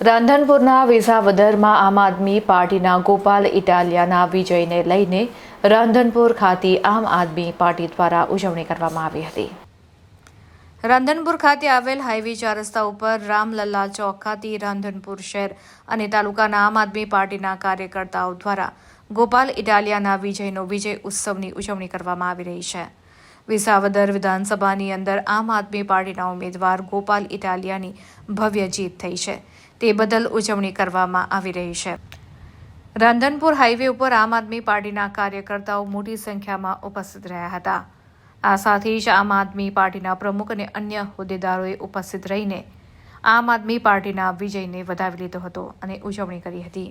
રાંધનપુરના વિસાવદરમાં આમ આદમી પાર્ટીના ગોપાલ ઇટાલિયાના વિજયને લઈને રાંધનપુર ખાતે આમ આદમી પાર્ટી દ્વારા ઉજવણી કરવામાં આવી હતી. રાંધનપુર ખાતે આવેલ હાઈવે ચાર રસ્તા ઉપર રામલલ્લા ચોક ખાતે રાંધનપુર શહેર અને તાલુકાના આમ આદમી પાર્ટીના કાર્યકર્તાઓ દ્વારા ગોપાલ ઇટાલિયાના વિજયનો વિજય ઉત્સવની ઉજવણી કરવામાં આવી રહી છે. વિસાવદર વિધાનસભાની અંદર આમ આદમી પાર્ટીના ઉમેદવાર ગોપાલ ઇટાલિયાની ભવ્ય જીત થઈ છે. તે બદલ ઉજવણી કરવામાં આવી રહી છે. રાંધનપુર હાઈવે ઉપર આમ આદમી પાર્ટીના કાર્યકર્તાઓ મોટી સંખ્યામાં ઉપસ્થિત રહ્યા હતા. આ સાથે જ આમ આદમી પાર્ટીના પ્રમુખ અને અન્ય હોદ્દેદારોએ ઉપસ્થિત રહીને આમ આદમી પાર્ટીના વિજયને વધાવી લીધો હતો અને ઉજવણી કરી હતી.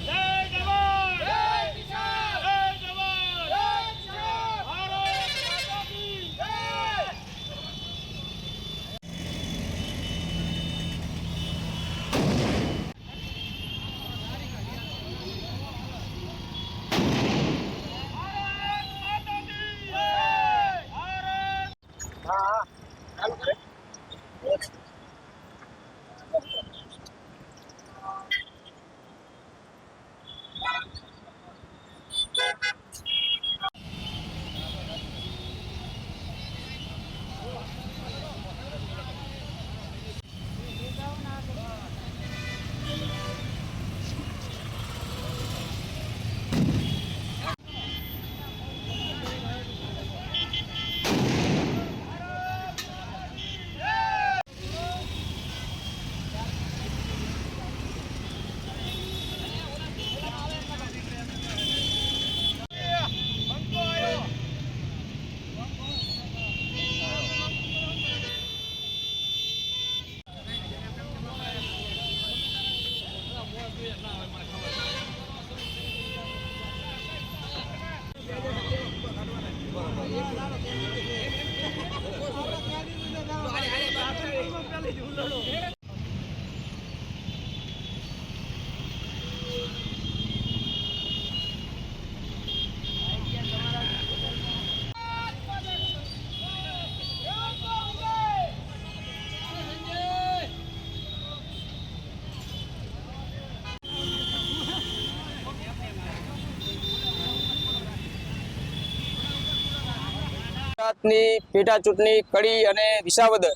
જય જવાન જય કિસાન જય જવાન જય કિસાન ભારત માતા કી જય ભારત માતા કી જય ભારત બંકો આવ્યો ગુજરાતની પેટા ચૂંટણી કડી અને વિસાવદર.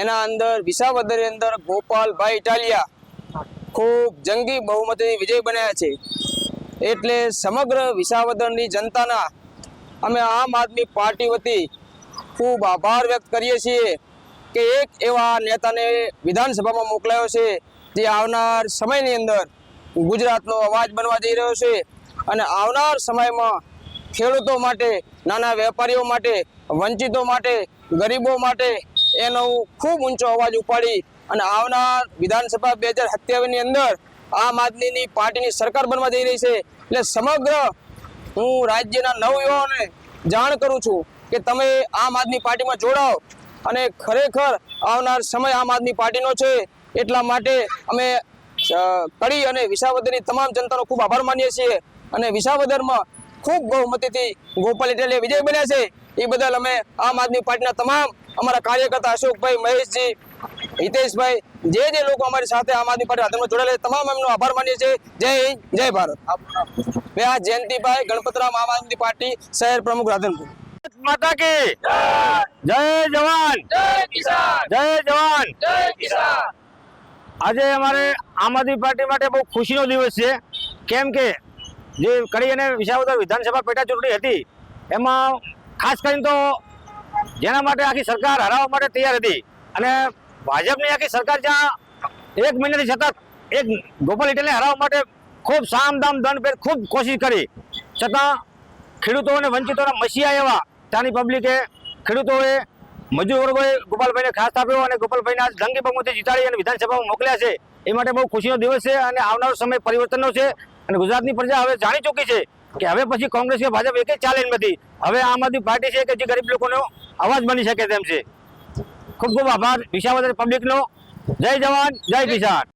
એના અંદર વિસાવદરની અંદર ગોપાલભાઈ ઇટાલિયા ખૂબ જંગી બહુમતીથી વિજય બન્યા છે. એટલે સમગ્ર વિસાવદરની જનતાના અમે આમ આદમી પાર્ટી વતી ખૂબ આભાર વ્યક્ત કરીએ છીએ કે એક એવા નેતાને વિધાનસભામાં મોકલાયો છે, જે આવનાર સમયની અંદર ગુજરાતનો અવાજ બનવા જઈ રહ્યો છે. અને આવનાર સમયમાં ખેડૂતો માટે નાના વેપારીઓ માટે, વંચિતો માટે, ગરીબો માટે એનો ખૂબ ઊંચો અવાજ ઉપાડી અને આવનાર વિધાનસભા બે હજાર સત્યાવીસની અંદર આમ આદમીની પાર્ટીની સરકાર બનવા જઈ રહી છે. એટલે સમગ્ર હું રાજ્યના નવયુવાઓને જાણ કરું છું કે તમે આમ આદમી પાર્ટીમાં જોડાઓ અને ખરેખર આવનાર સમય આમ આદમી પાર્ટીનો છે. એટલા માટે અમે કડી અને વિસાવદરની તમામ જનતાનો ખૂબ આભાર માનીએ છીએ અને વિસાવદરમાં ખૂબ બહુમતીથી ગોપાલ ઇટલે વિજય બન્યા છે. એ બદલ અમે આમ આદમી પાર્ટીના તમામ અમારા કાર્યકર્તા અશોકભાઈ મહેશજી હિતેશભાઈ જે જે લોકો અમારી સાથે આમ આદમી પાર્ટી હાથમાં જોડાયેલા તમામ એમનો આભાર માનીએ છીએ. જય હિન્દ જય ભારત. મેં આ જયંતિભાઈ ગણપતરામ આમ આદમી પાર્ટી શહેર પ્રમુખ રાધનપુર. માતા કી જય જવાન! જય કિસાન! જય જવાન! જય કિસાન! આજે અમારે આમ આદમી પાર્ટી માટે બહુ ખુશીનો દિવસ છે. કેમ કે જે કરી અને વિસાવદર વિધાનસભા પેટા ચૂંટણી હતી, એમાં ખાસ કરીને તો જેના માટે આખી સરકાર હરાવવા માટે તૈયાર હતી અને ભાજપની આખી સરકાર જ્યાં એક મહિનાથી સતત એક ગોપાલ ઇટેલને હરાવવા માટે ખૂબ સામધામ દંડ ભેદ ખૂબ કોશિશ કરી, છતાં ખેડૂતો અને વંચિતોના મસીયા એવા ત્યાંની પબ્લિકે ખેડૂતોએ મજૂર વર્ગોએ ગોપાલભાઈને ખાસ આપ્યો અને ગોપાલભાઈને આજ જંગી બહુમતી જીતાડી અને વિધાનસભામાં મોકલ્યા છે. એ માટે બહુ ખુશીનો દિવસ છે અને આવનારો સમય પરિવર્તનનો છે. અને ગુજરાતની પ્રજા હવે જાણી ચૂકી છે કે હવે પછી કોંગ્રેસ કે ભાજપ એક ચાલે નથી. હવે આમ આદમી પાર્ટી છે કે જે ગરીબ લોકોનો અવાજ બની શકે તેમ છે. ખૂબ ખૂબ આભાર. વિશાવદર પબ્લિકનો જય જવાન, જય કિસાન.